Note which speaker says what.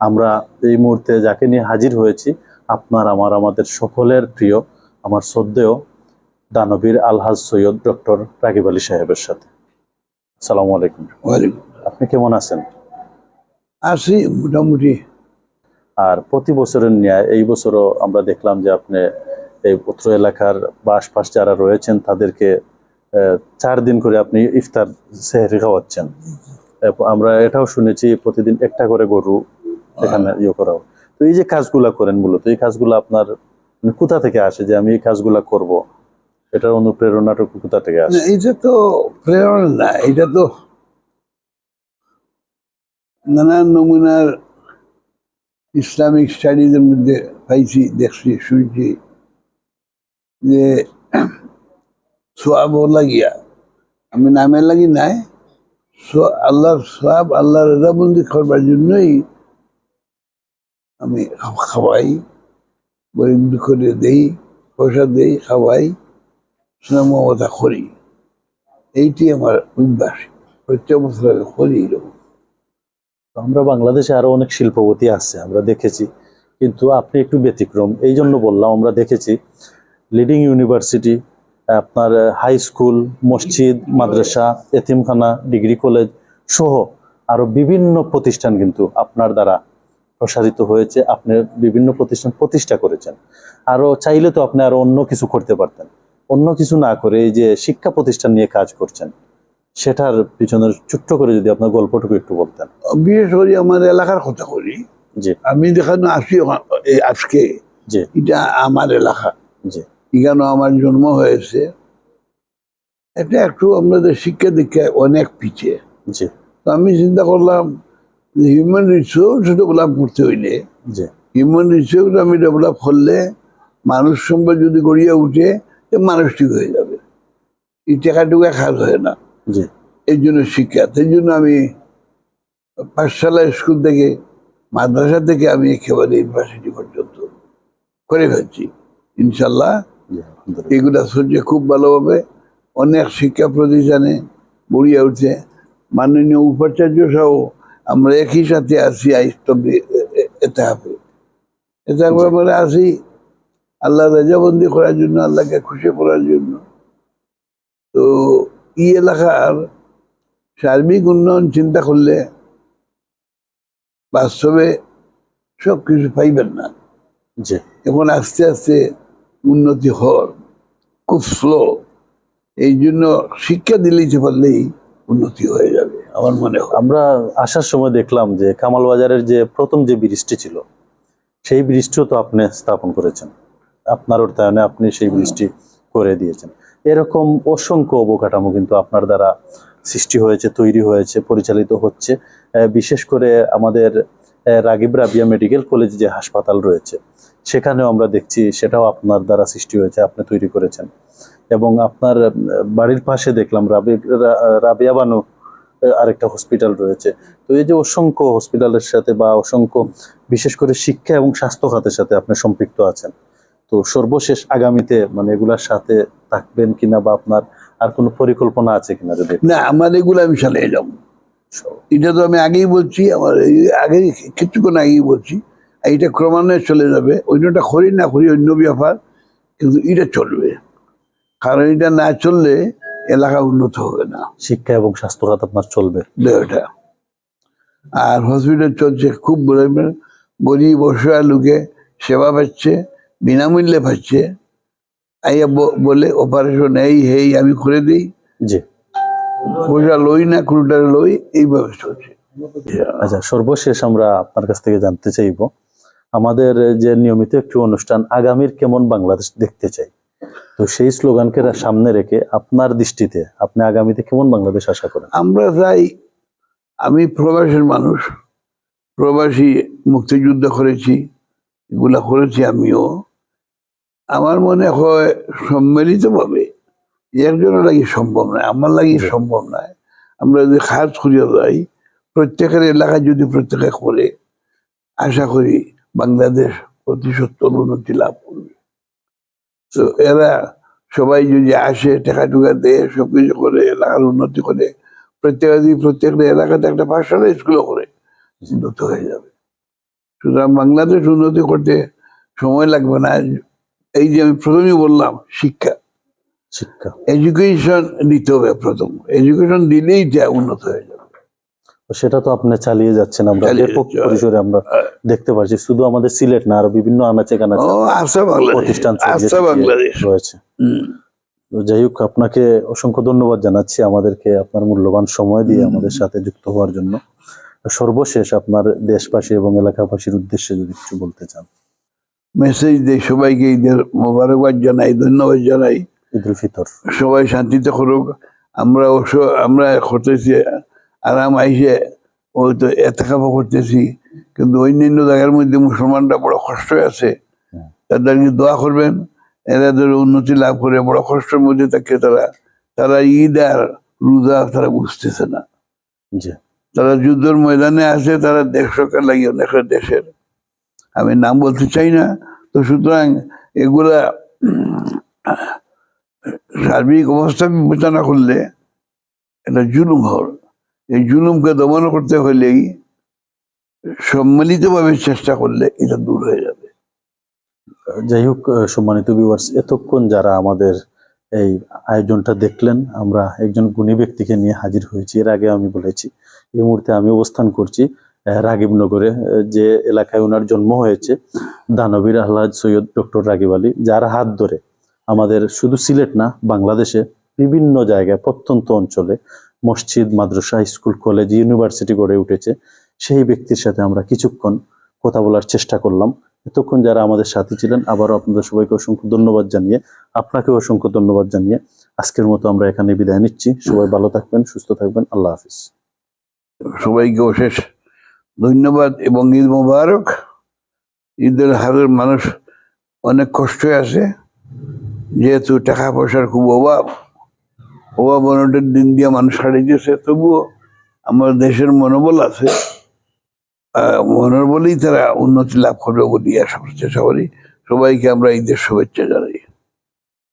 Speaker 1: আমরা এই মুহূর্তে যাকে নিয়ে হাজির হয়েছি আপনার আমার আমাদের সকলের প্রিয় আমার শ্রদ্ধেয় দানবীর আলহাজ সৈয়দ ডক্টর রাগিব আলী সাহেবের সাথে। সালাম আলাইকুম। আপনি কেমন আছেন?
Speaker 2: আছি মোটামুটি।
Speaker 1: আর প্রতি বছরের ন্যায় এই বছরও আমরা দেখলাম যে আপনি এই উত্তর এলাকার বা আশপাশ যারা রয়েছেন তাদেরকে চার দিন করে আপনি ইফতার সেহরি খাওয়াচ্ছেন। আমরা এটাও শুনেছি প্রতিদিন একটা করে গরু এখানে ইয়ে করা হয়। তো এই যে কাজগুলা করেন মূলত এই কাজগুলো আপনার মানে কোথা থেকে আসে যে আমি এই কাজগুলা করব এটার অনুপ্রেরণাটুকু কোথা থেকে আসে
Speaker 2: এটা তো প্রেরণা না এটা তো নানান নমুনার ইসলামিক স্টাডিজের মধ্যে পাইছি দেখছি শুনছি যে সোয়াব লাগিয়া আমি নামে লাগি নাই আল্লাহর সোয়াব আল্লাহ রেজাবন্দি করবার জন্যই আমি খাওয়াই গরিব করে দেই, পয়সা দেই, খাওয়াই স্নেহ করি এইটি আমার অভ্যাস। প্রত্যেক বছর আমি করি
Speaker 1: আমরা বাংলাদেশে আরও অনেক শিল্পপতি আছে, আমরা দেখেছি। কিন্তু আপনি একটু ব্যতিক্রম। এই জন্য বললাম, আমরা দেখেছি লিডিং ইউনিভার্সিটি আপনার হাই স্কুল মসজিদ, মাদ্রাসা, এতিমখানা ডিগ্রি কলেজ সহ আরও বিভিন্ন প্রতিষ্ঠান কিন্তু আপনার দ্বারা প্রসারিত হয়েছে আপনি বিভিন্ন প্রতিষ্ঠান প্রতিষ্ঠা করেছেন। আরও চাইলে তো আপনি আরও অন্য কিছু করতে পারতেন। অন্য কিছু না করে এই যে শিক্ষা প্রতিষ্ঠান নিয়ে কাজ করছেন সেটার পিছনের ছোট্ট করে যদি আপনার গল্পটুকু একটু বলতেন।
Speaker 2: বিশেষ করে আমার এলাকার কথা করি।
Speaker 1: জি।
Speaker 2: আমি দেখানো আসি আজকে
Speaker 1: জি।
Speaker 2: এটা আমার এলাকা।
Speaker 1: জি।
Speaker 2: এখানে আমার জন্ম হয়েছে। এটা একটু আমাদের শিক্ষা দীক্ষায় অনেক পিছিয়ে।
Speaker 1: জি।
Speaker 2: তো আমি চিন্তা করলাম যে হিউম্যান রিসোর্স ডেভেলপ করতে হইলে হিউম্যান রিসোর্স আমি ডেভেলপ করলে মানুষ সম্পদ যদি গড়িয়ে উঠে মানুষ ঠিক হয়ে যাবে। এই টাকাটুকু কাজ হয় না। এই জন্য শিক্ষা সেই জন্য আমি পাঠশালা স্কুল থেকে মাদ্রাসা থেকে আমি একেবারে ইউনিভার্সিটি পর্যন্ত করে ফেলছি। ইনশাল্লাহ এগুলা সহ্য খুব ভালোভাবে অনেক শিক্ষা প্রতিষ্ঠানে গড়িয়ে উঠছে। মাননীয় উপাচার্য সহ আমরা একই সাথে আছি আইস্তবে এতে হবে। এতে আমরা আছি। আল্লাহ রাজাবন্দি করার জন্য আল্লাহকে খুশি করার জন্য। তো এই এলাকার সার্বিক উন্নয়ন চিন্তা করলে বাস্তবে সব কিছু পাইবেন না। এখন আস্তে আস্তে উন্নতি হওয়ার খুব স্লো এই জন্য শিক্ষা দিলেই যে পারলেই উন্নতি হয়ে যাবে। আমার মনে হয়।
Speaker 1: আমরা আসার সময় দেখলাম যে কামাল বাজারের যে প্রথম যে ব্রিজটি ছিল, সেই ব্রিজটিও তো আপনি স্থাপন করেছেন। আপনার অর্থায়নে আপনি সেই ব্রিজটি করে দিয়েছেন। এরকম অসংখ্য অবকাঠামো কিন্তু আপনার দ্বারা সৃষ্টি হয়েছে, তৈরি হয়েছে, পরিচালিত হচ্ছে। বিশেষ করে আমাদের রাগিব রাবিয়া মেডিকেল কলেজ যে হাসপাতাল রয়েছে, সেখানেও আমরা দেখছি সেটাও আপনার দ্বারা সৃষ্টি হয়েছে, আপনি তৈরি করেছেন। এবং আপনার বাড়ির পাশে দেখলাম রাবি রাবিয়া বানু আরেকটা হসপিটাল রয়েছে। তো এই যে অসংখ্য হসপিটালের সাথে বা অসংখ্য বিশেষ করে শিক্ষা এবং স্বাস্থ্য খাতের সাথে আপনি সম্পৃক্ত আছেন। তো সর্বশেষ আগামীতে মানে এগুলার সাথে থাকবেন কিনা বা আপনার আর কোনো পরিকল্পনা আছে কিনা যদি
Speaker 2: না আমার এগুলো আমি চালিয়ে যাব। এটা তো আমি আগেই বলছি আমার আগে কিছুক্ষণ আগেই বলছি এটা ক্রমান্বয়ে চলে যাবে। অন্যটা করি না করি অন্য ব্যাপার কিন্তু এটা চলবে। কারণ এটা না চললে এলাকা উন্নত হবে না।
Speaker 1: শিক্ষা এবং স্বাস্থ্য খাত আপনার চলবে।
Speaker 2: আর হসপিটাল চলছে খুব গরিব অসহায় লোকে সেবা পাচ্ছে বিনামূল্যে পাচ্ছে। আইয়া বলে অপারেশন এই হেই আমি করে দিই।
Speaker 1: জি।
Speaker 2: পয়সা লই না কোনোটা লই এইভাবে চলছে
Speaker 1: আচ্ছা সর্বশেষ আমরা আপনার কাছ থেকে জানতে চাইব আমাদের যে নিয়মিত একটি অনুষ্ঠান আগামীর কেমন বাংলাদেশ দেখতে চাই? তো সেই স্লোগানকে সামনে রেখে আপনার দৃষ্টিতে আপনি আগামীতে কেমন বাংলাদেশ আশা করেন?
Speaker 2: আমরা চাই আমি প্রবাসের মানুষ প্রবাসী মুক্তিযুদ্ধ করেছি এগুলা করেছি আমিও। আমার মনে হয় সম্মিলিতভাবে একজনের লাগি সম্ভব নয় আমার লাগি সম্ভব নয়। আমরা যদি খাত করিয়া যাই প্রত্যেকের এলাকায় যদি প্রত্যেকে করে আশা করি বাংলাদেশ অতি সত্তর উন্নতি লাভ করবে। তো এরা সবাই যদি আসে টাকা টুকা দেয় সবকিছু করে এলাকার উন্নতি করে প্রত্যেক প্রত্যেকটা এলাকাতে একটা পাঠশালা স্কুলও করে উন্নত হয়ে যাবে। সুতরাং বাংলাদেশ উন্নতি করতে সময় লাগবে না। এই যে আমি প্রথমেই বললাম শিক্ষা।
Speaker 1: শিক্ষা।
Speaker 2: এডুকেশন দিতে হবে প্রথম। এডুকেশন দিলেই যা উন্নত হয়ে যাবে।
Speaker 1: সেটা তো আপনি চালিয়ে যাচ্ছেন আমরা ব্যাপক পরিসরে আমরা দেখতে পাচ্ছি। শুধু আমাদের সিলেট না আরও বিভিন্ন আনাচে কানাচে প্রতিষ্ঠান রয়েছে। তো যাই হোক আপনাকে অসংখ্য ধন্যবাদ জানাচ্ছি আমাদেরকে আপনার মূল্যবান সময় দিয়ে আমাদের সাথে যুক্ত হওয়ার জন্য। সর্বশেষ আপনার দেশবাসী এবং এলাকাবাসীর উদ্দেশ্যে যদি কিছু বলতে চান।
Speaker 2: মেসেজ দেয় সবাইকে ঈদের মোবারকবাদ জানাই ধন্যবাদ জানাই।
Speaker 1: ঈদ ফিতর।
Speaker 2: সবাই শান্তিতে করুক। আমরা অবশ্য আমরা করতেছি আরাম আইসে ওই তো এতকাপা করতেছি কিন্তু অন্যান্য জায়গার মধ্যে মুসলমানরা বড় কষ্ট আছে। তাদেরকে দোয়া করবেন এরা ধরে উন্নতি লাভ করে বড় কষ্টের মধ্যে থাকে তারা। তারা ঈদ আর রোজা তারা বুঝতেছে না। তারা যুদ্ধের ময়দানে আছে তারা দেশ সরকার লাগে অনেক দেশের। আমি নাম বলতে চাই না তো সুতরাং এগুলা সার্বিক অবস্থা বিবেচনা করলে এটা জুলুম হল এই জুলুমকে দমন করতে হলেই সম্মিলিতভাবে চেষ্টা করলে এটা দূর হয়ে যাবে।
Speaker 1: যাই হোক সম্মানিত ভিউয়ার্স এতক্ষণ যারা আমাদের এই আয়োজনটা দেখলেন, আমরা একজন গুণী ব্যক্তিকে নিয়ে হাজির হয়েছি। এর আগে আমি বলেছি, এই মুহূর্তে আমি অবস্থান করছি রাগিবনগরে যে এলাকায় ওনার জন্ম হয়েছে, দানবীর আহ্লাদ সৈয়দ ডক্টর রাগিব আলী, যার হাত ধরে আমাদের শুধু সিলেট না, বাংলাদেশে বিভিন্ন জায়গায়, প্রত্যন্ত অঞ্চলে মসজিদ, মাদ্রাসা, স্কুল, কলেজ, ইউনিভার্সিটি গড়ে উঠেছে। সেই ব্যক্তির সাথে আমরা কিছুক্ষণ কথা বলার চেষ্টা করলাম। এতক্ষণ যারা আমাদের সাথে ছিলেন, আবারও আপনাদের সবাইকে অসংখ্য ধন্যবাদ জানিয়ে আপনাকে অসংখ্য ধন্যবাদ জানিয়ে আজকের মতো আমরা এখানে বিদায় নিচ্ছি। সবাই ভালো থাকবেন, সুস্থ থাকবেন। আল্লাহ হাফিজ।
Speaker 2: সবাইকে অশেষ ধন্যবাদ এবং ঈদ মোবারক। ঈদের হারের মানুষ অনেক কষ্টে আছে, যেহেতু টাকা পয়সার খুব অভাব। অভাব অনটের দিন দিয়ে মানুষ হারিয়ে গেছে, তবুও আমার দেশের মনোবল আছে। মনোবলেই তারা উন্নতি লাভ করবে বলি আশা করছে সবারই সবাইকে আমরা ঈদের শুভেচ্ছা জানাই।